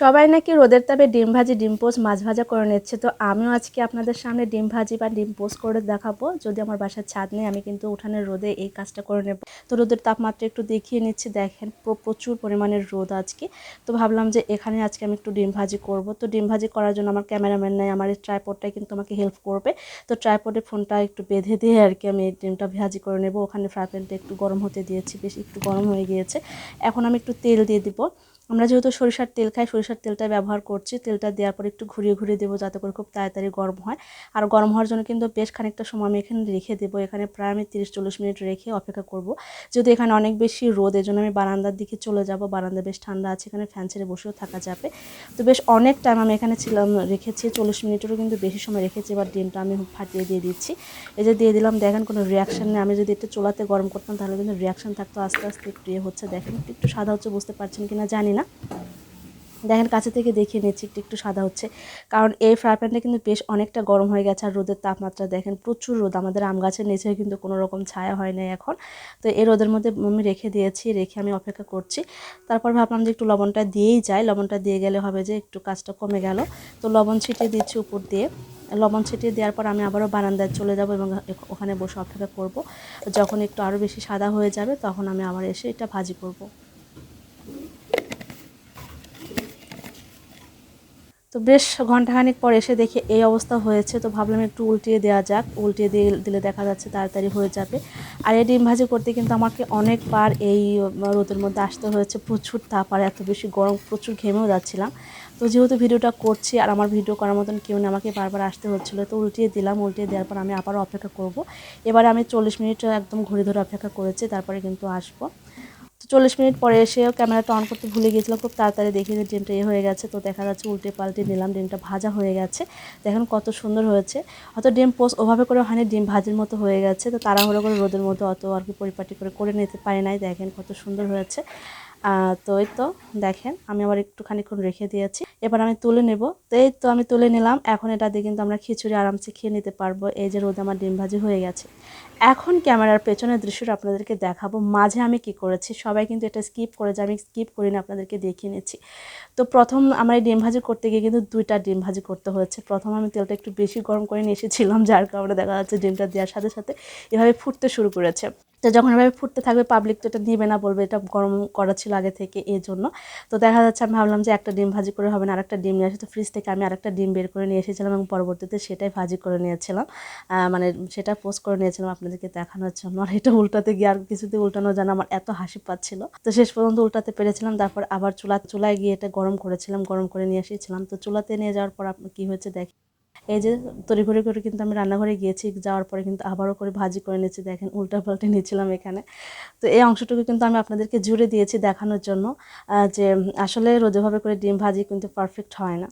সবাই নাকি রোদের তাপে ডিম ভাজি, ডিম পোস্ট মাছ ভাজা করে নিচ্ছে। তো আমিও আজকে আপনাদের সামনে ডিম ভাজি বা ডিম পোস্ট করে দেখাবো। যদি আমার বাসার ছাদ নেই, আমি কিন্তু উঠানের রোদে এই কাজটা করে নেব। তো রোদের তাপমাত্রা একটু দেখিয়ে নিচ্ছি। দেখেন প্রচুর পরিমাণের রোদ আজকে। তো ভাবলাম যে এখানে আজকে আমি একটু ডিম ভাজি করব। তো ডিম ভাজি করার জন্য আমার ক্যামেরাম্যান নাই, আমার এই ট্রাইপডটাই কিন্তু আমাকে হেল্প করবে। তো ট্রাইপডে ফোনটা একটু বেঁধে দিয়ে আর কি আমি ডিমটা ভাজি করে নেব। ওখানে ফ্রাই প্যানটা একটু গরম হতে দিয়েছি, বেশ একটু গরম হয়ে গিয়েছে। এখন আমি একটু তেল দিয়ে দিব। আমরা যেহেতু সরিষার তেল খাই, সরিষার তেলটা ব্যবহার করছি। তেলটা দেওয়ার পর একটু ঘুরিয়ে ঘুরিয়ে দেবো যাতে করে খুব তাড়াতাড়ি গরম হয়। আর গরম হওয়ার জন্য কিন্তু বেশ খানিকটা সময় আমি এখানে রেখে দেবো। এখানে প্রায় আমি তিরিশ চল্লিশ মিনিট রেখে অপেক্ষা করব। যদি এখানে অনেক বেশি রোদ এই জন্য আমি বারান্দার দিকে চলে যাব। বারান্দা বেশ ঠান্ডা আছে, এখানে ফ্যান ছেড়ে বসেও থাকা যাবে। তো বেশ অনেক টাইম আমি এখানে ছিলাম, রেখেছি। চল্লিশ মিনিটেরও কিন্তু বেশি সময় রেখেছি। এবার ডিমটা আমি ফাটিয়ে দিয়ে দিচ্ছি। এই যে দিয়ে দিলাম, দেখেন কোনো রিয়াকশান নেই। আমি যদি একটু চোলাতে গরম করতাম, তাহলে কিন্তু রিয়াকশান থাকতো আস্তে আস্তে, একটু ইয়ে হচ্ছে। দেখেন, একটু সাদা হচ্ছে, বুঝতে পারছেন কিনা, জানি না। দেখেন, কাছে থেকে দেখিয়ে নিচ্ছি, একটু একটু সাদা হচ্ছে। কারণ এই ফ্রাই প্যানটা কিন্তু বেশ অনেকটা গরম হয়ে গেছে, আর রোদের তাপমাত্রা দেখেন, প্রচুর রোদ। আমাদের আম গাছের নিচেও কিন্তু কোনো রকম ছায়া হয় না এখন। তো এই রোদের মধ্যে আমি রেখে দিয়েছি, রেখে আমি অপেক্ষা করছি। তারপর ভাবলাম যে একটু লবণটা দিয়েই যাই। লবণটা দিয়ে গেলে হবে যে একটু কাজটা কমে গেল। তো লবণ ছিটিয়ে দিচ্ছি উপর দিয়ে। লবণ ছিটিয়ে দেওয়ার পর আমি আবারও বারান্দায় চলে যাব এবং ওখানে বসে অপেক্ষা করব। যখন একটু আরও বেশি সাদা হয়ে যাবে, তখন আমি আবার এসে এটা ভাজি করব। তো বেশ ঘন্টাখানিক পর এসে দেখে এই অবস্থা হয়েছে, তো ভাবলাম একটু উল্টিয়ে দেওয়া যাক, উল্টিয়ে দিয়ে দিলে দেখা যাচ্ছে তাড়াতাড়ি হয়ে যাবে। আর এই ডিম ভাজি করতে কিন্তু আমাকে অনেকবার এই রোদের মধ্যে আসতে হয়েছে, প্রচুর তাপ আর এত বেশি গরম, প্রচুর ঘেমেও যাচ্ছিলাম। তো যেহেতু ভিডিওটা করছি আর আমার ভিডিও করার মতন কেউ নেই, আমাকে বারবার আসতে হচ্ছিল, তো উল্টিয়ে দিলাম, উল্টিয়ে দেওয়ার পর আমি আবারও অপেক্ষা করব। এবারে আমি চল্লিশ মিনিট একদম ঘুরে ধরে অপেক্ষা করেছি, তারপরে কিন্তু আসব। চল্লিশ মিনিট পরে এসেও ক্যামেরাটা অন করতে ভুলে গিয়েছিলাম, খুব তাড়াতাড়ি দেখি যে ডিমটা এ হয়ে গেছে, তো দেখা যাচ্ছে উল্টে পাল্টে নিলাম ডিমটা ভাজা হয়ে গেছে। দেখুন কত সুন্দর হয়েছে। অত ডিম পোস্ট ওভাবে করে হয়নি ডিম ভাজির মতো হয়ে গেছে, তো তাড়াহুড়ো করে রোদের মতো অত আর কি পরিপাটি করে করে নিতে পারে নাই। দেখেন কত সুন্দর হয়েছে। তো এই তো দেখেন, আমি আবার একটু খানিক্ষণ রেখে দিয়েছি। এবার আমি তুলে নেব। তো এই তো আমি তুলে নিলাম। এখন এটা দিয়ে কিন্তু আমরা খিচুড়ি আরামসে খেয়ে নিতে পারব। এই যে রোদ আমার ডিম ভাজি হয়ে গেছে। এখন ক্যামেরার পেছনের দৃশ্যটা আপনাদেরকে দেখাবো। মাঝে আমি কি করেছি, সবাই কিন্তু এটা স্কিপ করে যে আমি স্কিপ করি না আপনাদেরকে দেখিয়ে নিচ্ছি। তো প্রথম আমার এই ডিম ভাজি করতে গিয়ে কিন্তু দুইটা ডিম ভাজি করতে হয়েছে। প্রথম আমি তেলটা একটু বেশি গরম করে নিয়ে এসেছিলাম, যার কারণে দেখা যাচ্ছে ডিমটা দেওয়ার সাথে সাথে এভাবে ফুটতে শুরু করেছে। তো যখন এভাবে ফুটতে থাকবে পাবলিক তো এটা নেবে না, বলবে এটা গরম করা ছিল আগে থেকে এই জন্য। তো দেখা যাচ্ছে আমি ভাবলাম যে একটা ডিম ভাজি করে হবে না, আরেকটা ডিম নিয়ে আসে। তো ফ্রিজ থেকে আমি আরেকটা ডিম বের করে নিয়ে এসেছিলাম এবং পরবর্তীতে সেটাই ভাজি করে নিয়েছিলাম। মানে সেটা পোস্ট করে নিয়েছিলাম আপনাদেরকে দেখানোর জন্য। আর এটা উল্টাতে গিয়ে আর কিছুতে উল্টানো জানা আমার এত হাসি পাচ্ছিল। তো শেষ পর্যন্ত উল্টাতে পেরেছিলাম, তারপর আবার চুলা, চুলায় গিয়ে এটা গরম করেছিলাম, গরম করে নিয়ে এসেছিলাম। তো চুলাতে নিয়ে যাওয়ার পর আপনার কী হয়েছে দেখ। এই যে তড়িঘড়ি করে কিন্তু আমি রান্নাঘরে গিয়েছি, যাওয়ার পরে কিন্তু আবারও করে ভাজি করে নিয়েছি, দেখেন উল্টা পাল্টে নিয়েছিলাম এখানে। তো এই অংশটুকু কিন্তু আমি আপনাদেরকে জুড়ে দিয়েছি দেখানোর জন্য যে আসলে রোজাভাবে করে ডিম ভাজি কিন্তু পারফেক্ট হয় না।